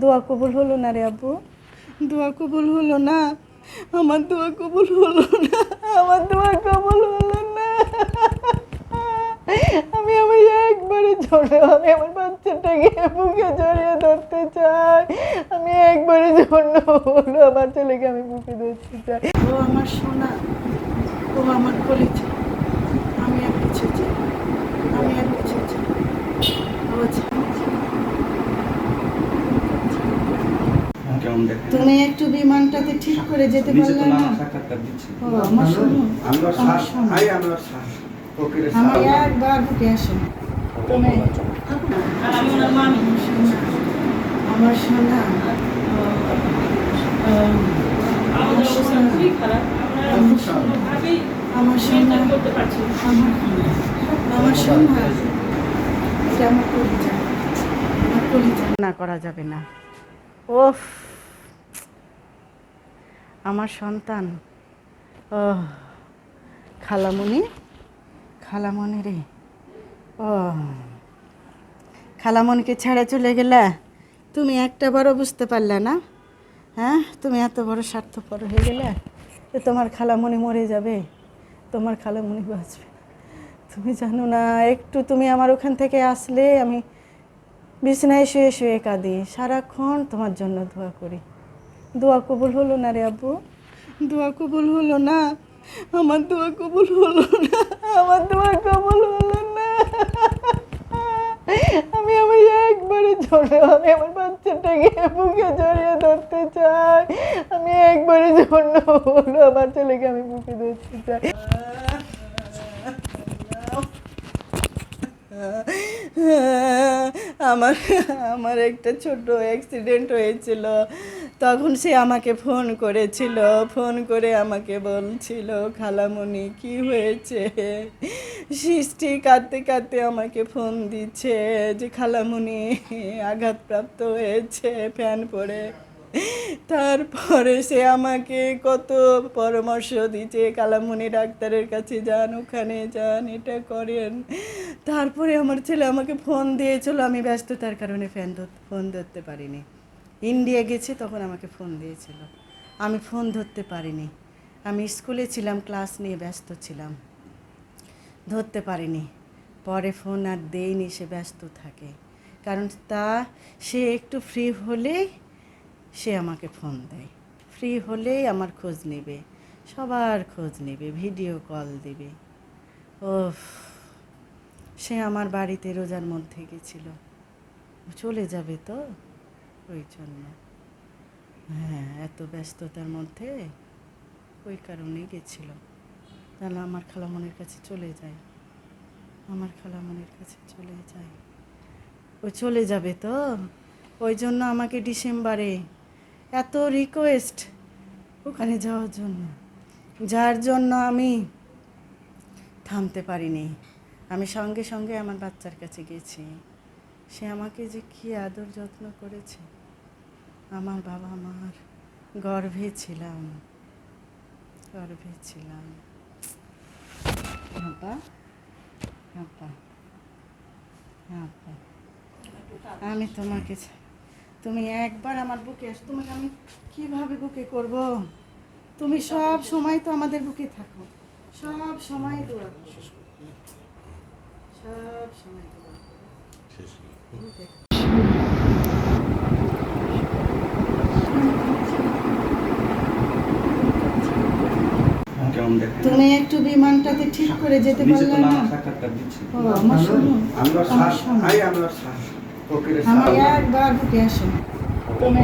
দোয়া কবুল হলো না রে আব্বু? দোয়া কবুল হলো না। আমার দোয়া কবুল হলো না। আমার দোয়া কবুল হলো না। আমি আমি একবারে ছোট আমি আমার বাচ্চাটাকে বুকে জড়িয়ে ধরতে চাই। আমি একবারে জন্য হলো আমার ছেলেকে আমি বুকে ধরতে চাই। ও আমার সোনা ও আমার কলিজা আমি আর কিছু চাই আমি আর কিছু চাই ও চাই কেমন দেখেন তুমি একটু বিমানটাতে ঠিক করে যেতে পারলে না? আমার সোনা আমরা আমার শ্বাস আমরা আমার একবার বুকে আসো। তুমি আমার আহ, আমার সোনা আমার এটা আমার কলিজা। আমার কলিজা। না করা যাবে না। ওফ। আমার সন্তান। ও খালামণি খালামণি রে। ও খালামণিকে ছেড়ে চলে গেলে? তুমি একটা বড় বুঝতে পারলে না? হ্যাঁ তুমি এত বড় স্বার্থপর হয়ে গেলে তোমার খালামণি মরে যাবে। তোমার খালামণি বাঁচবে। তুমি জানো না, একটু তুমি আমার ওখান থেকে আসলে আমি বিছানায় শুয়ে শুয়ে কাঁদি। সারাক্ষণ তোমার জন্য দোয়া করি। দোয়া কবুল হলো না রে আব্বু? দোয়া কবুল হলো না। আমার দোয়া কবুল হলো না। আমার দোয়া কবুল হলো না। আমি আমি একবারে ছোট আমি আমার বাচ্চাটাকে বুকে জড়িয়ে ধরতে চাই। আমি একবারে জন্য হলো, আমার ছেলেকে আমি বুকে ধরতে চাই। আমার আমার একটা ছোট অ্যাক্সিডেন্ট হয়েছিল। তখন সে আমাকে ফোন করেছিল, ফোন করে আমাকে বলছিল খালামণি কি হয়েছে? সৃষ্টি কাঁদতে কাঁদতে আমাকে ফোন দিচ্ছে যে খালামণি আঘাতপ্রাপ্ত হয়েছে, ফ্যান পড়ে। তারপরে সে আমাকে কত পরামর্শ দিচ্ছে কালামণি ডাক্তারের কাছে যান, ওখানে যান, এটা করেন। তারপরে আমার ছেলে আমাকে ফোন দিয়েছিল, আমি ব্যস্ততার কারণে ফ্যান ফোন ধরতে পারিনি। ইন্ডিয়া গেছে, তখন আমাকে ফোন দিয়েছিল। আমি ফোন ধরতে পারিনি। আমি স্কুলে ছিলাম ক্লাস নিয়ে ব্যস্ত ছিলাম। ধরতে পারিনি। পরে ফোন আর দেয়নি, সে ব্যস্ত থাকে। কারণ তা, সে একটু ফ্রি হলেই সে আমাকে ফোন দেয়। ফ্রি হলেই আমার খোঁজ নেবে। সবার খোঁজ নেবে ভিডিও কল দিবে। ও সে আমার বাড়িতে রোজার মধ্যে গেছিল। চলে যাবে তো? ওই জন্য। হ্যাঁ এত ব্যস্ততার মধ্যে ওই কারণেই গেছিল তাহলে আমার খালামনির কাছে চলে যায় আমার খালামনির কাছে চলে যায় ও চলে যাবে তো? ওই জন্য আমাকে ডিসেম্বরে এত রিকোয়েস্ট ওখানে যাওয়ার জন্য। যার জন্য আমি থামতে পারিনি। আমি সঙ্গে সঙ্গে আমার বাচ্চার কাছে গেছি। সে আমাকে যে কী আদর যত্ন করেছে। আমার বাবা মার গর্ভে ছিলাম। গর্ভে ছিলাম। আমি তোমাকে তুমি একবার আমার বুকে আস তোমাকে আমি কীভাবে বুকে করব? তুমি সব সময় তো আমাদের বুকে থাকো। সব সময় দোয়া সব সময় দোয়া করো। বুকে। কেমন দেখেন তুমি একটু বিমানটাতে ঠিক করে যেতে পারলে না? সাক্ষাৎকার আমার সোনা আমার শ্বাস সোনা শ্বাস আমার একবার ঢুকে আসো তুমি